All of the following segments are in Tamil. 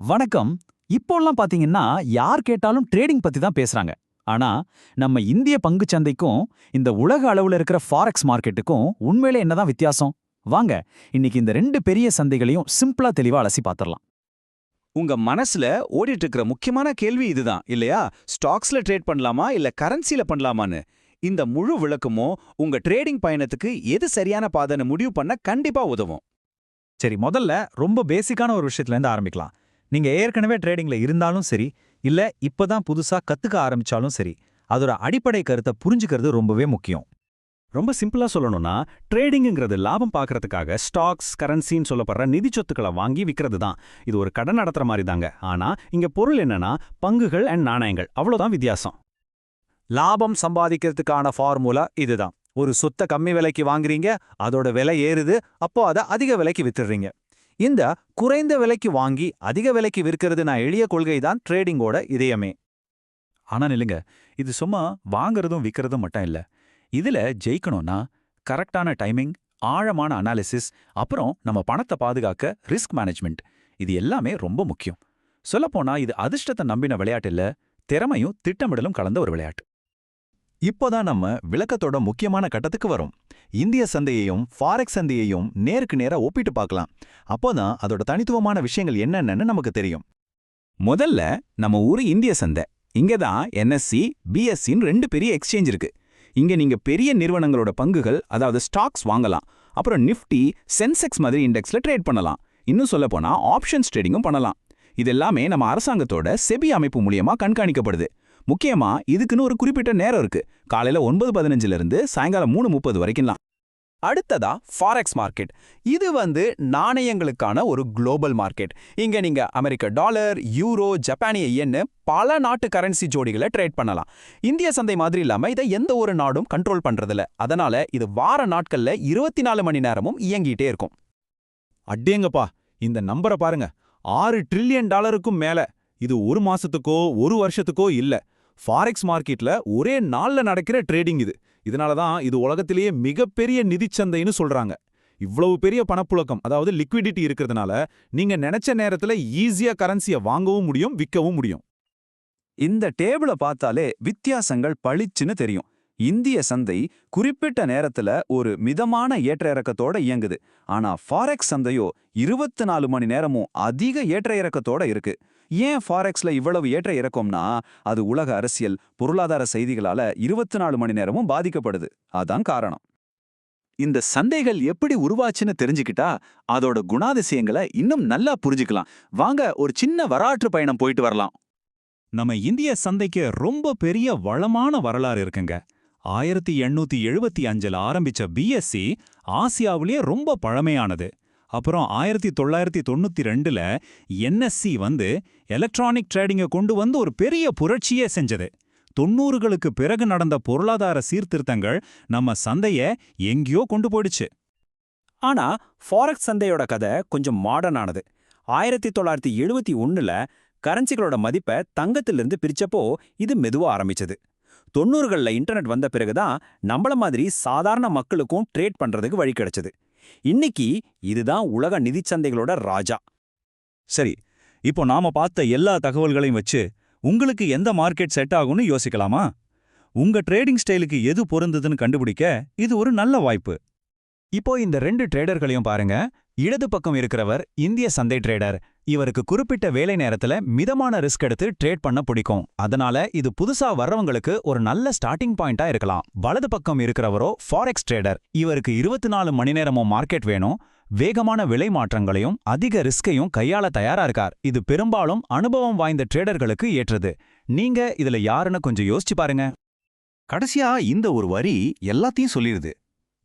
வணக்கம். இப்போல்லாம் பாத்தீங்கன்னா யார் கேட்டாலும் ட்ரேடிங் பத்தி தான் பேசுறாங்க. ஆனா நம்ம இந்திய பங்குச் சந்தைக்கும் இந்த உலக அளவுல இருக்கிற ஃபாரெக்ஸ் மார்க்கெட்டுக்கும் உண்மையிலே என்னதான் வித்தியாசம்? வாங்க இன்னைக்கு இந்த ரெண்டு பெரிய சந்தைகளையும் சிம்பிளா தெளிவா அலசி பாத்திரலாம். உங்க மனசுல ஓடிட்டு இருக்கிற முக்கியமான கேள்வி இதுதான் இல்லையா? ஸ்டாக்ஸ்ல ட்ரேட் பண்ணலாமா இல்ல கரன்சில பண்ணலாமான்னு? இந்த முழு விளக்கமும் உங்க ட்ரேடிங் பயணத்துக்கு எது சரியான பாதைன்னு முடிவு பண்ண கண்டிப்பா உதவும். சரி முதல்ல ரொம்ப பேசிக்கான ஒரு விஷயத்துல இருந்து ஆரம்பிக்கலாம். நீங்க ஏற்கனவே ட்ரேடிங்ல இருந்தாலும் சரி இல்ல இப்பதான் புதுசா கத்துக்க ஆரம்பிச்சாலும் சரி அதோட அடிப்படை கருத்தை புரிஞ்சுக்கிறது ரொம்பவே முக்கியம். ரொம்ப சிம்பிளா சொல்லணும்னா ட்ரேடிங்ங்கிறது லாபம் பார்க்கறதுக்காக ஸ்டாக்ஸ் கரன்சின்னு சொல்லப்படுற நிதி சொத்துக்களை வாங்கி விற்கிறது தான் இது ஒரு கடன் நடத்துற மாதிரி தாங்க ஆனா இங்க பொருள் என்னன்னா பங்குகள் அண்ட் நாணயங்கள். அவ்வளவுதான் வித்தியாசம். லாபம் சம்பாதிக்கிறதுக்கான ஃபார்முலா இதுதான். ஒரு சொத்தை கம்மி விலைக்கு வாங்குறீங்க அதோட விலை ஏறுது அப்போ அதை அதிக விலைக்கு வித்துடுறீங்க. இந்த குறைந்த விலைக்கு வாங்கி அதிக விலைக்கு விற்கிறது நான் எளிய கொள்கை தான் ட்ரேடிங்கோட இதயமே. ஆனா நில்லுங்க இது சும்மா வாங்குறதும் விற்கிறதும் மட்டும் இல்ல. இதுல ஜெயிக்கணும்னா கரெக்டான டைமிங் ஆழமான அனாலிசிஸ் அப்புறம் நம்ம பணத்தை பாதுகாக்க ரிஸ்க் மேனேஜ்மெண்ட் இது எல்லாமே ரொம்ப முக்கியம். சொல்லப்போனா இது அதிர்ஷ்டத்தை நம்பின விளையாட்டு இல்ல திறமையும் திட்டமிடலும் கலந்த ஒரு விளையாட்டு. இப்போதான் நம்ம விளக்கத்தோட முக்கியமான கட்டத்துக்கு வரோம். இந்திய சந்தையையும் ஃபாரெக்ஸ் சந்தையையும் நேருக்கு நேரா ஒப்பிட்டு பார்க்கலாம். அப்போதான் அதோட தனித்துவமான விஷயங்கள் என்னென்னு நமக்கு தெரியும். முதல்ல நம்ம ஊரு இந்திய சந்தை. இங்க தான் என்எஸ்சி பிஎஸ்சின்னு ரெண்டு பெரிய எக்ஸ்சேஞ்ச் இருக்கு. இங்க நீங்க பெரிய நிறுவனங்களோட பங்குகள் அதாவது ஸ்டாக்ஸ் வாங்கலாம். அப்புறம் நிஃப்டி சென்செக்ஸ் மாதிரி இண்டெக்ஸ்ல ட்ரேட் பண்ணலாம். இன்னும் சொல்ல போனா ஆப்ஷன்ஸ் ட்ரேடிங்கும் பண்ணலாம். இது எல்லாமே நம்ம அரசாங்கத்தோட செபி அமைப்பு மூலியமா கண்காணிக்கப்படுது. முக்கியமா இதுக்குன்னு ஒரு குறிப்பிட்ட நேரம் இருக்கு. காலையில ஒன்பது பதினஞ்சுல இருந்து சாயங்காலம் மூணு முப்பது வரைக்கும்லாம். அடுத்ததா ஃபாரெக்ஸ் மார்க்கெட் இது வந்து நாணயங்களுக்கான ஒரு குளோபல் மார்க்கெட் இங்க நீங்க அமெரிக்க டாலர் யூரோ ஜப்பானிய யென்னு பல நாட்டு கரன்சி ஜோடிகளை ட்ரேட் பண்ணலாம். இந்திய சந்தை மாதிரி இல்லாம இதை எந்த ஒரு நாடும் கண்ட்ரோல் பண்றதில்ல. அதனால இது வார நாட்கள்ல இருபத்தி நாலு மணி நேரமும் இயங்கிட்டே இருக்கும். அடேங்கப்பா இந்த நம்பரை பாருங்க. ஆறு ட்ரில்லியன் டாலருக்கும் மேல. இது ஒரு மாசத்துக்கோ ஒரு வருஷத்துக்கோ இல்ல. ஃபாரெக்ஸ் மார்க்கெட்ல ஒரே நாள்ல நடக்கிற ட்ரேடிங் இது. இதனால தான் இது உலகத்திலேயே மிகப்பெரிய நிதிச்சந்தைன்னு சொல்றாங்க. இவ்வளவு பெரிய பணப்புழக்கம் அதாவது லிக்விடிட்டி இருக்கிறதுனால நீங்க நினைச்ச நேரத்துல ஈஸியா கரன்சியை வாங்கவும் முடியும் விற்கவும் முடியும். இந்த டேபிள பார்த்தாலே வித்தியாசங்கள் பளிச்சுன்னு தெரியும். இந்திய சந்தை குறிப்பிட்ட நேரத்துல ஒரு மிதமான ஏற்ற இறக்கத்தோட இயங்குது. ஆனா ஃபாரெக்ஸ் சந்தையோ இருபத்தி நாலு மணி நேரமும் அதிக ஏற்ற இறக்கத்தோட இருக்கு. ஏன் ஃபாரெக்ஸ்ல இவ்வளவு ஏற்ற இறக்கம்னா அது உலக அரசியல் பொருளாதார செய்திகளால இருபத்தி நாலு மணி நேரமும் பாதிக்கப்படுது. அதான் காரணம். இந்த சந்தைகள் எப்படி உருவாச்சுன்னு தெரிஞ்சுக்கிட்டா அதோட குணாதிசயங்களை இன்னும் நல்லா புரிஞ்சுக்கலாம். வாங்க ஒரு சின்ன வரலாற்று பயணம் போயிட்டு வரலாம். நம்ம இந்திய சந்தைக்கு ரொம்ப பெரிய வளமான வரலாறு இருக்குங்க. ஆயிரத்தி எண்ணூத்தி எழுபத்தி அஞ்சுல ஆரம்பிச்ச பிஎஸ்சி ஆசியாவிலேயே ரொம்ப பழமையானது. அப்புறம் ஆயிரத்தி தொள்ளாயிரத்தி தொண்ணூத்தி ரெண்டுல என்எஸ்சி வந்து எலக்ட்ரானிக் ட்ரேடிங்கை கொண்டு வந்து ஒரு பெரிய புரட்சியே செஞ்சது. தொண்ணூறுகளுக்கு பிறகு நடந்த பொருளாதார சீர்திருத்தங்கள் நம்ம சந்தைய எங்கேயோ கொண்டு போயிடுச்சு. ஆனா ஃபாரக்ஸ் சந்தையோட கதை கொஞ்சம் மாடர்னானது ஆயிரத்தி தொள்ளாயிரத்தி எழுபத்தி ஒண்ணுல கரன்சிகளோட மதிப்பை தங்கத்திலிருந்து பிரிச்சப்போ இது மெதுவா ஆரம்பிச்சது. தொண்ணூறுகள்ல இன்டர்நெட் வந்த பிறகுதான் நம்மள மாதிரி சாதாரண மக்களுக்கும் ட்ரேட் பண்றதுக்கு வழி கிடைச்சது. இன்னைக்கு இதுதான் உலக நிதிச்சந்தைகளோட ராஜா. சரி இப்போ நாம பார்த்த எல்லா தகவல்களையும் வச்சு உங்களுக்கு எந்த மார்க்கெட் செட் ஆகும்னு யோசிக்கலாமா? உங்க ட்ரேடிங் ஸ்டைலுக்கு எது பொருந்ததுன்னு கண்டுபிடிக்க இது ஒரு நல்ல வாய்ப்பு. இப்போ இந்த ரெண்டு ட்ரேடர்களையும் பாருங்க. இடது பக்கம் இருக்கிறவர் இந்திய சந்தை ட்ரேடர் இவருக்கு குறிப்பிட்ட வேலை நேரத்துல மிதமான ரிஸ்க் எடுத்து ட்ரேட் பண்ண பிடிக்கும். அதனால இது புதுசா வர்றவங்களுக்கு ஒரு நல்ல ஸ்டார்டிங் பாயிண்டா இருக்கலாம். வலது பக்கம் இருக்கிறவரோ ஃபாரெக்ஸ் ட்ரேடர் இவருக்கு இருபத்தி நாலு மணி நேரமும் மார்க்கெட் வேணும். வேகமான விலை மாற்றங்களையும் அதிக ரிஸ்கையும் கையாள தயாரா இருக்கார். இது பெரும்பாலும் அனுபவம் வாய்ந்த ட்ரேடர்களுக்கு ஏற்றது. நீங்க இதுல யாருன்னு கொஞ்சம் யோசிச்சு பாருங்க. கடைசியா இந்த ஒரு வரி எல்லாத்தையும் சொல்லிருது.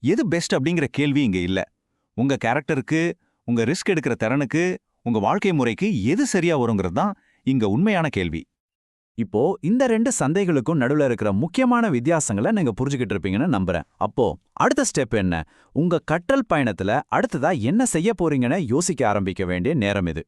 எது பெஸ்ட் அப்படிங்கிற கேள்வி இங்க இல்ல. உங்க கேரக்டருக்கு உங்க ரிஸ்க் எடுக்கிற திறனுக்கு உங்க வாழ்க்கை முறைக்கு எது சரியா வருங்கிறது தான் இங்க உண்மையான கேள்வி. இப்போ இந்த ரெண்டு சந்தைகளுக்கும் நடுவுல இருக்கிற முக்கியமான வித்தியாசங்களை நீங்க புரிஞ்சுக்கிட்டு இருப்பீங்கன்னு நம்புறேன். அப்போ அடுத்த ஸ்டெப் என்ன? உங்க கற்றல் பயணத்துல அடுத்ததா என்ன செய்ய போறீங்கன்னு யோசிக்க ஆரம்பிக்க வேண்டிய நேரம் இது.